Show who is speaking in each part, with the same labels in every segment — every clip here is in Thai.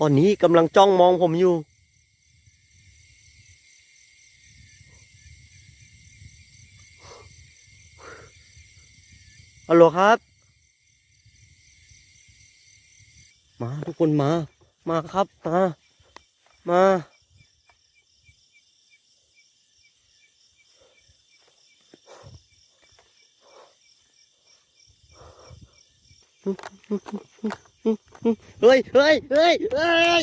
Speaker 1: ตอนนี้กำลังจ้องมองผมอยู่ ฮัลโหลครับ มาทุกคนมา มาครับ มา มา เฮ้ยเฮ้ยเฮ้ยเฮ้ย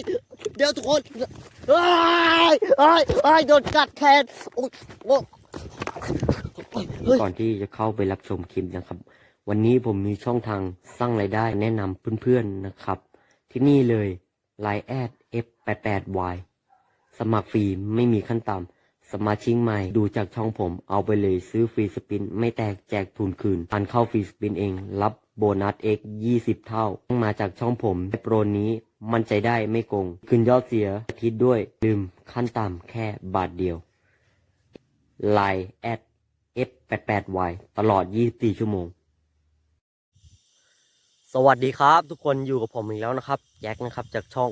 Speaker 1: เดี๋ยวทุกคนเฮ้ยเฮ้ยเฮ้ยโดนกัดแขนโอ้ยโอ้ย
Speaker 2: ก่อนที่จะเข้าไปรับชมคลิปนะครับ วันนี้ผมมีช่องทางสร้างรายได้แนะนำเพื่อนๆนะครับ ที่นี่เลย Line แอด F88Y สมัครฟรีไม่มีขั้นต่ำสมาชิกใหม่ดูจากช่องผมเอาไปเลยซื้อฟรีสปิน ไม่แตกแจกทุนคืนพันเข้าฟรีสปินเองรับ โบนัส X 20 เท่า มาจากช่องผมโปรนี้มันใจได้ไม่โกง คืนยอดเสียอาทิตย์ด้วย ลืมขั้นต่ำแค่บาทเดียว Line แอด F88Y ตลอด 24 ชั่วโมง
Speaker 1: สวัสดีครับ ทุกคนอยู่กับผมอีกแล้วนะครับแจ็คนะครับจากช่อง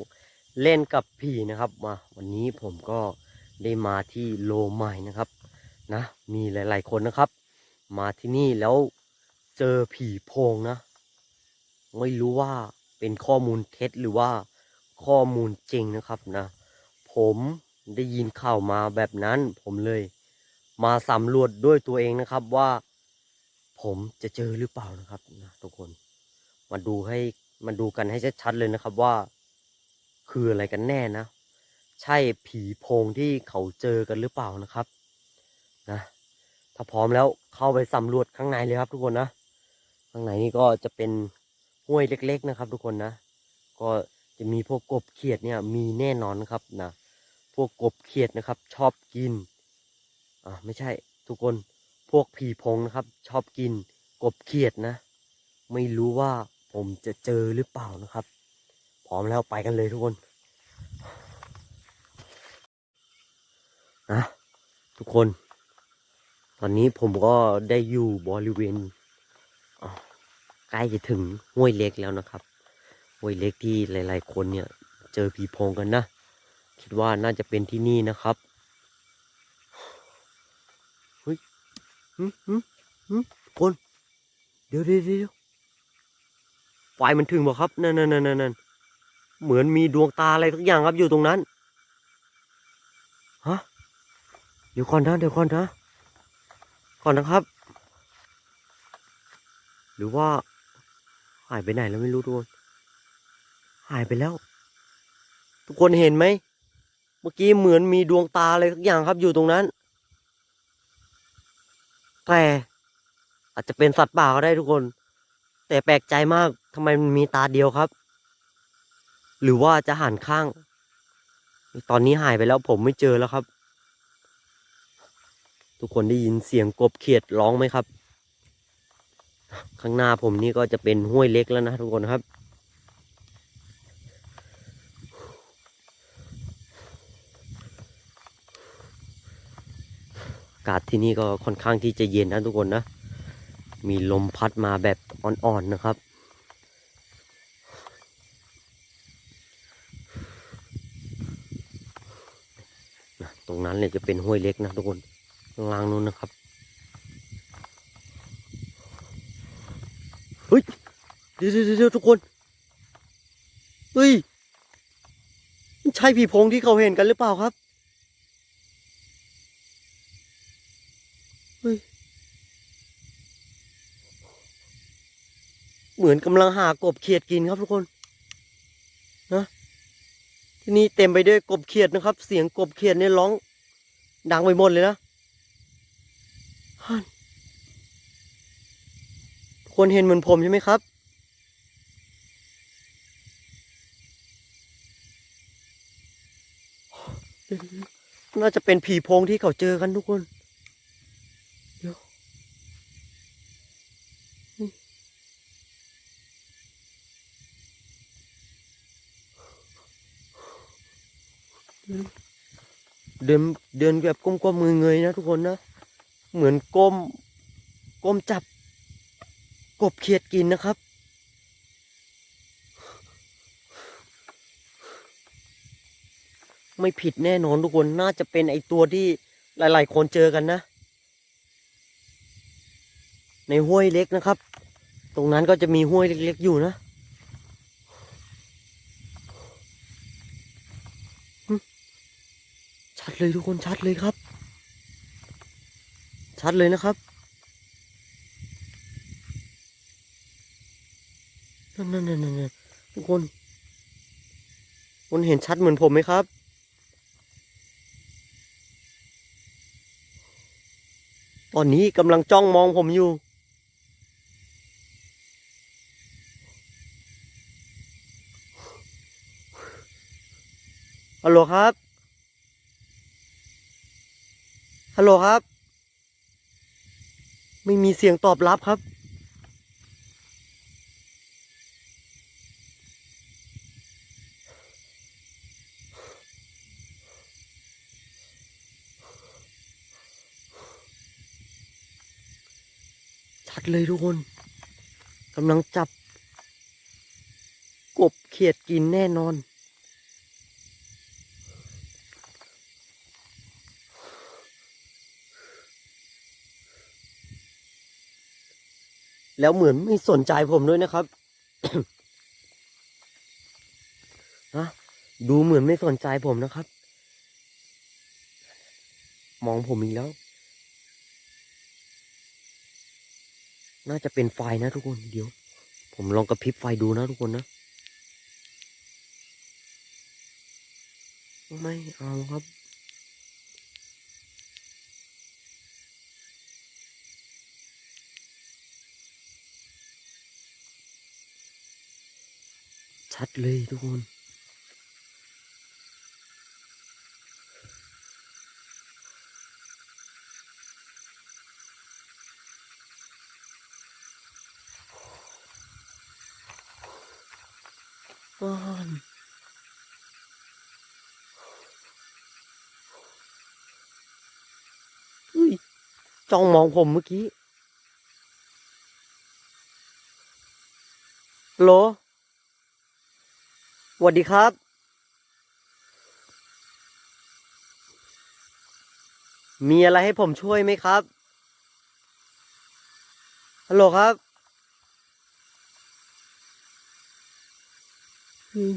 Speaker 1: เล่นกับผีนะครับมาวันนี้ผมก็ได้มาที่โลใหม่นะครับนะมีหลาย ๆ คนนะครับ มาที่นี่แล้ว เจอผีโพงนะ ไม่รู้ว่าเป็นข้อมูลเท็จหรือว่าข้อมูลจริงนะครับนะ ผมได้ยินข่าวมาแบบนั้น ผมเลย มาสำรวจด้วยตัวเองนะครับว่า ผมจะเจอหรือเปล่านะครับนะทุกคน มาดูให้มาดูกันให้ชัดๆเลยนะครับว่า คืออะไรกันแน่นะ ใช่ผีโพงที่เขาเจอกันหรือเปล่านะครับนะถ้าพร้อมแล้วเข้าไปสำรวจข้างในเลยครับทุกคนนะ ข้างในนี่ก็จะเป็นห้วยเล็ก ๆนะครับ ทุกคนนะ ก็จะมีพวกกบเขียดเนี่ยมีแน่นอนครับนะ พวกกบเขียดนะครับ ชอบกิน อ่าไม่ใช่ทุกคน พวกผีพงนะครับ ชอบกินกบเขียดนะ ไม่รู้ว่าผมจะเจอหรือเปล่านะครับ พร้อมแล้วไปกันเลยทุกคนนะทุกคน ตอนนี้ผมก็ได้อยู่บริเวณ ใกล้จะถึงห้วยเล็กแล้วนะครับห้วยเล็กที่หลาย ๆ คนเนี่ยเจอผีโพงกันนะ คิดว่าน่าจะเป็นที่นี่นะครับเฮ้ยหึหึหึคนเดี๋ยวเดี๋ยวเดี๋ยวไฟมันถึงบ่ครับนั่นนั่นนั่นนั่นเหมือนมีดวงตาอะไรทุกอย่างครับอยู่ตรงนั้นฮะเดี๋ยวก่อนนะเดี๋ยวก่อนนะก่อนนะครับ หรือว่าายไปไหนแล้วไม่รู้ทุกคนหายไปแล้ว ทุกคนเห็นไหม เมื่อกี้เหมือนมีดวงตาอะไรทุกอย่างครับอยู่ตรงนั้น แต่อาจจะเป็นสัตว์ป่าก็ได้ทุกคน แต่แปลกใจมากทำไมมันมีตาเดียวครับ หรือว่าจะหันข้าง ตอนนี้หายไปแล้วผมไม่เจอแล้วครับ ทุกคนได้ยินเสียงกบเขียดร้องไหมครับ ข้างหน้าผมนี่ก็จะเป็นห้วยเล็กแล้วนะทุกคนครับ อากาศที่นี่ก็ค่อนข้างที่จะเย็นนะทุกคนนะ มีลมพัดมาแบบอ่อนๆนะครับตรงนั้นเนี่ยจะเป็นห้วยเล็กนะทุกคนข้างล่างนู้นนะครับ ฮ้ยเดี๋ยวเดี๋ยวทุกคนเฮ้ยมันใช่ผีพงที่เขาเห็นกันหรือเปล่าครับเฮ้ยเหมือนกำลังหากบเขียดกินครับทุกคนนะที่นี่เต็มไปด้วยกบเขียดนะครับ เสียงกบเขียดเนี่ยร้อง ดังไปหมดเลยนะฮัน คนเห็นเหมือนผมใช่ไหมครับ น่าจะเป็นผีโพงที่เขาเจอกันทุกคนเดี๋ยวเดินเดินแบบก้มๆมือเงยๆนะทุกคนนะ เหมือนก้ม ก้มจับ กบเขียดกินนะครับ ไม่ผิดแน่นอนทุกคนน่าจะเป็นไอตัวที่หลาย ๆ คนเจอกันนะ ในห้วยเล็กนะครับ ตรงนั้นก็จะมีห้วยเล็ก ๆ อยู่นะชัดเลยทุกคนชัดเลยครับ ชัดเลยนะครับ นั่นนั่นนั่นทุกคนคุณเห็นชัดเหมือนผมไหมครับ ตอนนี้กำลังจ้องมองผมอยู่ ฮัลโหลครับ ฮัลโหลครับ ไม่มีเสียงตอบรับครับ เลยทุกคนกำลังจับ กบเขียดกินแน่นอน แล้วเหมือนไม่สนใจผมด้วยนะครับนะดูเหมือนไม่สนใจผมนะครับ มองผมอีกแล้ว น่าจะเป็นไฟนะทุกคนเดี๋ยว ผมลองกระพริบไฟดูนะทุกคนนะ ไม่เอาครับชัดเลยทุกคน ก่อนเฮ้ยจ้องมองผมเมื่อกี้ฮัลโหลสวัสดีครับ มีอะไรให้ผมช่วยไหมครับ ฮัลโหลครับ ม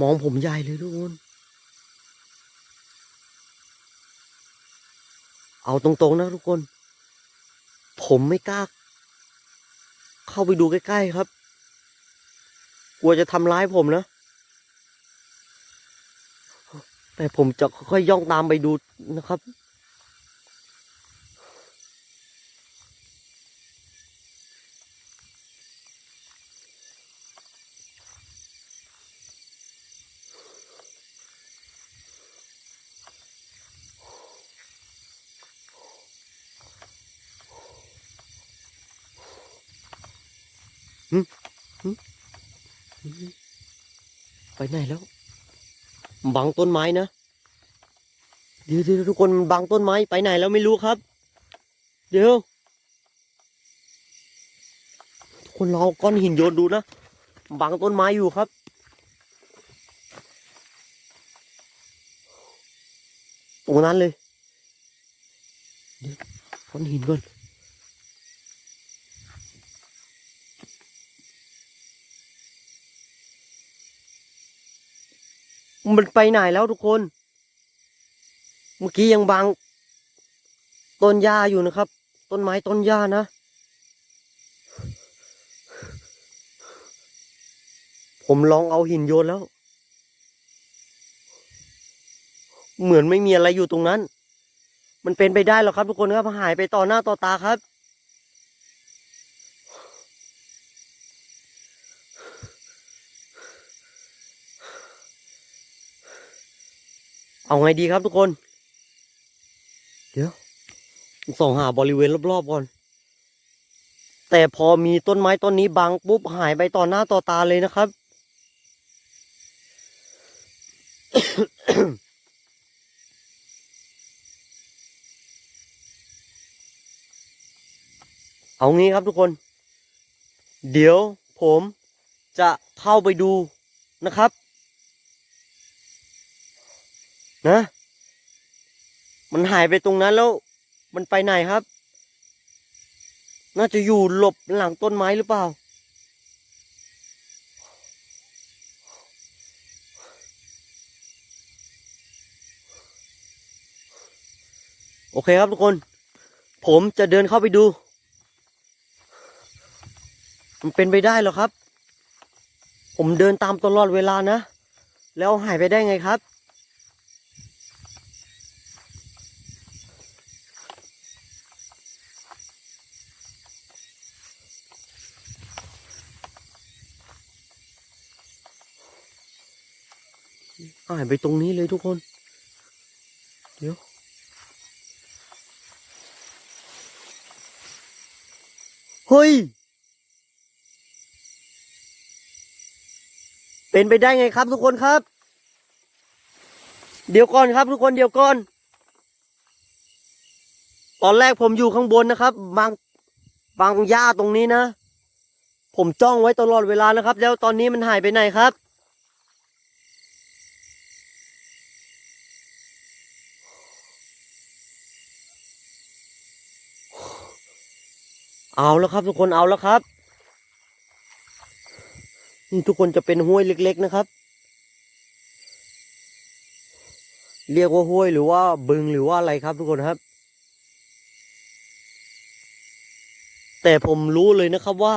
Speaker 1: มองผมใหญ่เลยทุกคน เอาตรงๆนะทุกคน ผมไม่กล้า เข้าไปดูใกล้ๆครับ กลัวจะทำร้ายผมนะ แต่ผมจะค่อยๆย่องตามไปดูนะครับ ไปไหนแล้ว บังต้นไม้นะเดี๋ยวทุกคนบังต้นไม้ไปไหนแล้วไม่รู้ครับ เดี๋ยวทุกคนรอก้อนหินโยนดูนะบังต้นไม้อยู่ครับตรงนั้นเลยก้อนหินก่อน มันไปไหนแล้วทุกคน เมื่อกี้ยังบังต้นหญ้าอยู่นะครับ ต้นไม้ต้นหญ้านะผมลองเอาหินโยนแล้ว เหมือนไม่มีอะไรอยู่ตรงนั้น มันเป็นไปได้หรอครับทุกคนครับหายไปต่อหน้าต่อตาครับ เอาไงดีครับทุกคน เดี๋ยวส่องหาบริเวณรอบๆก่อน แต่พอมีต้นไม้ต้นนี้บังปุ๊บหายไปต่อหน้าต่อตาเลยนะครับ เอางี้ครับทุกคน เดี๋ยวผมจะเข้าไปดูนะครับ นะ มันหายไปตรงนั้นแล้ว มันไปไหนครับ น่าจะอยู่หลบหลังต้นไม้หรือเปล่า โอเคครับทุกคน ผมจะเดินเข้าไปดู มันเป็นไปได้หรอครับ ผมเดินตามตลอดเวลานะ แล้วหายไปได้ไงครับายไปตรงนี้เลยทุกคน เดี๋ยว เฮ้ย เป็นไปได้ไงครับทุกคนครับ เดี๋ยวก่อนครับทุกคนเดี๋ยวก่อน ตอนแรกผมอยู่ข้างบนนะครับ บางบางหญ้าตรงนี้นะ ผมจ้องไว้ตลอดเวลานะครับ แล้วตอนนี้มันหายไปไหนครับ เอาแล้วครับ ทุกคนเอาแล้วครับทุกคนจะเป็นห้วยเล็ก ๆ นะครับ เรียกว่าห้วยหรือว่าบึงหรือว่าอะไรครับ ทุกคนครับ แต่ผมรู้เลยนะครับว่า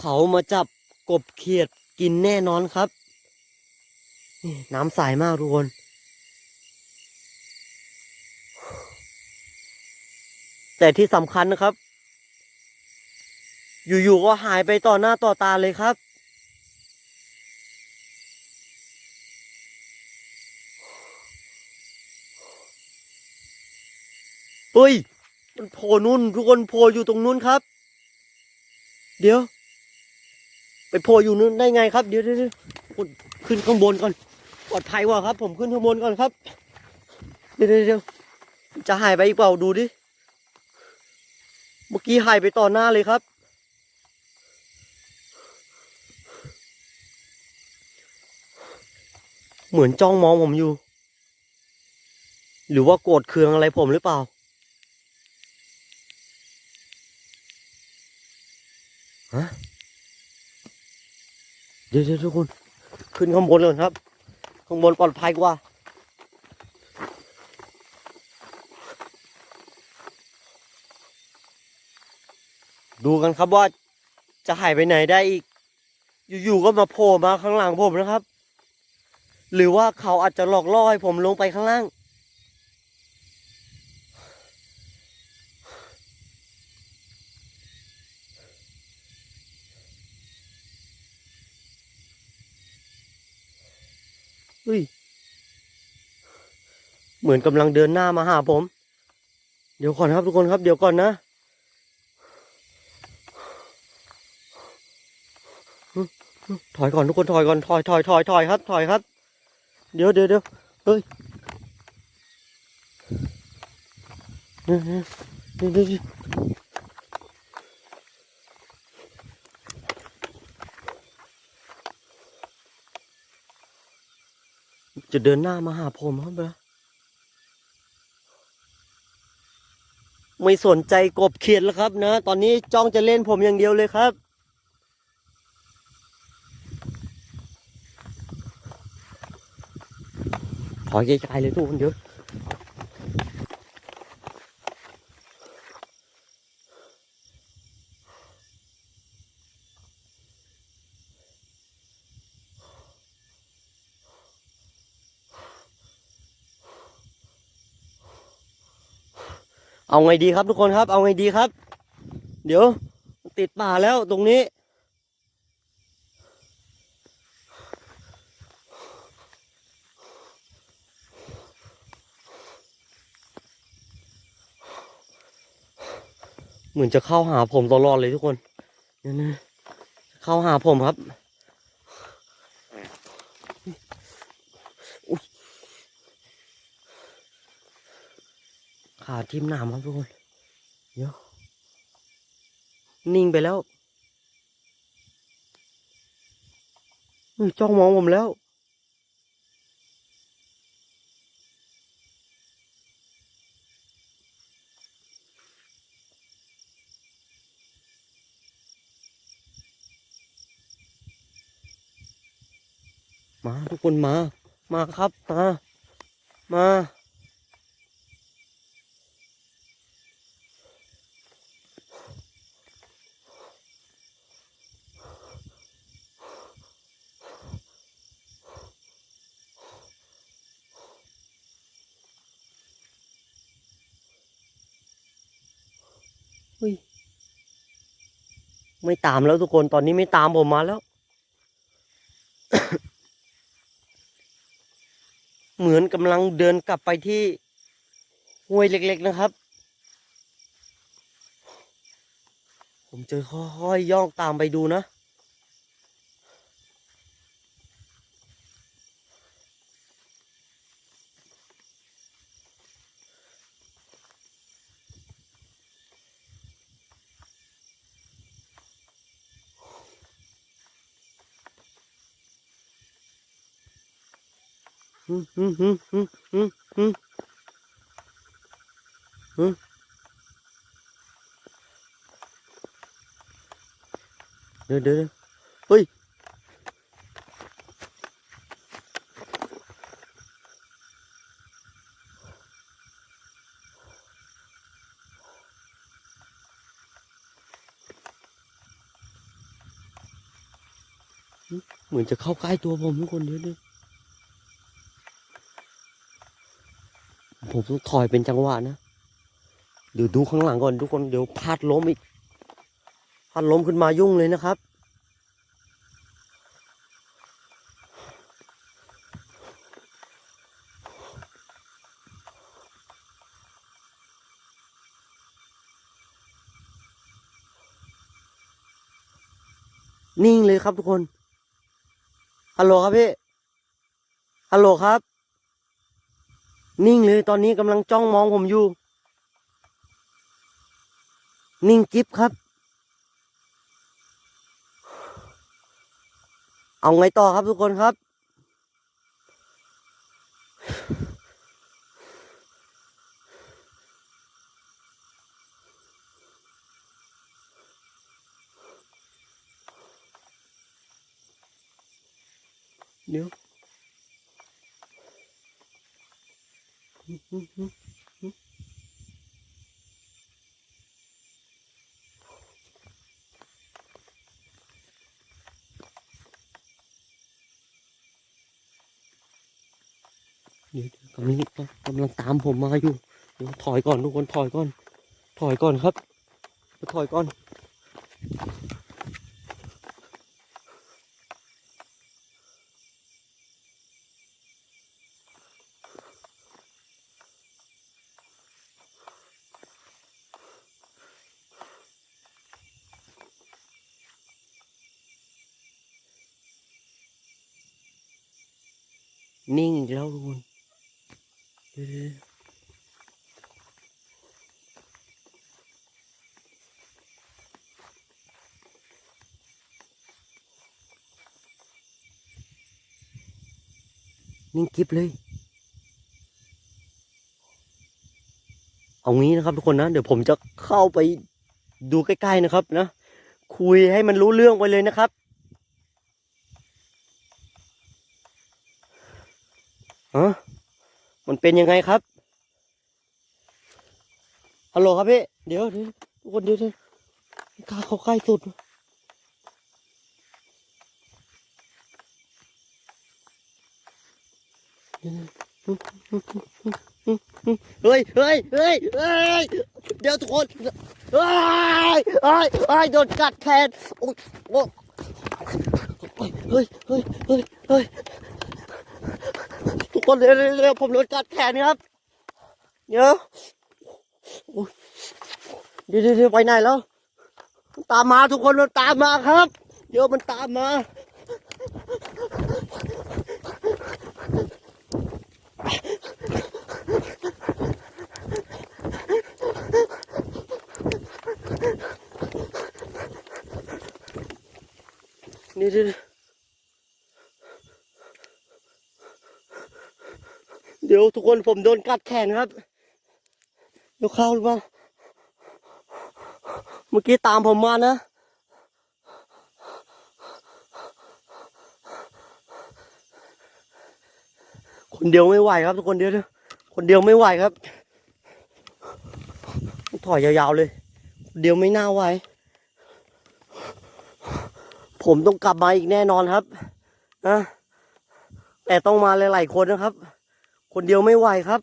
Speaker 1: เขามาจับกบเขียดกินแน่นอนครับนี่น้ำใสมากทุกคนแต่ที่สำคัญนะครับ อยู่ๆก็หายไปต่อหน้าต่อตาเลยครับ เฮ้ย มันโผล่นู่นทุกคนโผล่อยู่ตรงนู้นครับ เดี๋ยว ไปโผล่อยู่นู้นได้ไงครับ เดี๋ยวเดี๋ยวขึ้นข้างบนก่อน ปลอดภัยกว่าครับ ผมขึ้นข้างบนก่อนครับ เดี๋ยวเดี๋ยวจะหายไปอีกเปล่าดูดิ เมื่อกี้หายไปต่อหน้าเลยครับ เหมือนจ้องมองผมอยู่ หรือว่าโกรธเคืองอะไรผมหรือเปล่า ฮะเดี๋ยวเดี๋ยวทุกคน ขึ้นข้างบนเลยครับ ข้างบนปลอดภัยกว่าดูกันครับว่าจะหายไปไหนได้อีก อยู่ๆก็มาโผล่มาข้างหลังผมนะครับ หรือว่าเขาอาจจะหลอกล่อให้ผมลงไปข้างล่างเฮ้ย เหมือนกำลังเดินหน้ามาหาผม เดี๋ยวก่อนครับทุกคนครับ เดี๋ยวก่อนนะถอยก่อนทุกคนถอยก่อนถอยถอยถอยถอยครับถอยครับ เดี๋ยวเดี๋ยวเดี๋ยวเฮ้ยเดี๋ยวเดี๋ยวเดี๋ยวเดี๋ยวจะเดินหน้ามาหาผมครับเบอไม่สนใจกบเขียดแล้วครับนะ ตอนนี้จ้องจะเล่นผมอย่างเดียวเลยครับ ถอยไกลๆเลยทุกคนเดี๋ยวเอาไงดีครับทุกคนครับ เอาไงดีครับ เดี๋ยวติดป่าแล้วตรงนี้ เหมือนจะเข้าหาผมตลอดเลยทุกคนเนี่ยนะเข้าหาผมครับขาทิ่มหนามครับทุกคนเดี๋ยวนิ่งไปแล้วจ้องมองผมแล้ว มาทุกคนมา มาครับ มา มาเฮ้ยไม่ตามแล้วทุกคนตอนนี้ไม่ตามผมมาแล้ว เหมือนกำลังเดินกลับไปที่ห้วยเล็กๆนะครับ ผมจะค่อยๆย่องตามไปดูนะ อืมอืมอืมอืมอืมอืมอืม เดี๋ยวเดี๋ยวเฮ้ยเหมือนจะเข้าใกล้ตัวผมทุกคนเดี๋ยวเดี๋ยว ผมต้องถอยเป็นจังหวะนะ เดี๋ยวดูข้างหลังก่อนทุกคนเดี๋ยวพลาดล้มอีกพลาดล้มขึ้นมายุ่งเลยนะครับ นิ่งเลยครับทุกคน ฮัลโหลครับพี่ ฮัลโหลครับ นิ่งเลยตอนนี้กำลังจ้องมองผมอยู่ นิ่งกิ๊บครับ เอาไงต่อครับทุกคนครับเดี๋ยว เดี๋ยวกำลังกำลังตามผมมาอยู่เดี๋ยวถอยก่อนทุกคนถอยก่อน ถอยก่อนครับ ถอยก่อนงอีกแล้วทุกคนเดี๋ยวเดี๋ยว นิ่งกิบเลย เอางี้นะครับทุกคนนะ เดี๋ยวผมจะเข้าไปดูใกล้ๆนะครับนะคุยให้มันรู้เรื่องไปเลยนะครับ ฮะ มันเป็นยังไงครับ ฮัลโหลครับพี่ เดี๋ยวทุกคนเดี๋ยวเดี๋ยวกล้าเข้าใกล้สุด เฮ้ยเฮ้ยเฮ้ยเฮ้ยเดี๋ยวทุกคนเฮ้ยเฮ้ยเฮ้ยโดนกัดแขนโอ้ยโอ้ยเฮ้ยเฮ้ยเฮ้ยเฮ้ยทุกคนเร็วๆเร็วผมโดนกัดแขนครับเดี๋ยวโอ้ยเดี๋ยวเดี๋ยวไปไหนแล้วตามมาทุกคนมันตามมาครับ เดี๋ยวมันตามมา เดี๋ยวเดี๋ยวเดี๋ยวทุกคนผมโดนกัดแขนครับ เดี๋ยวเข้าหรือเปล่า เมื่อกี้ตามผมมานะ คนเดียวไม่ไหวครับทุกคนเดียวคนเดียวไม่ไหวครับถอยยาวๆเลย เดียวไม่น่าไหวผมต้องกลับมาอีกแน่นอนครับนะแต่ต้องมาหลายๆคนนะครับ คนเดียวไม่ไหวครับ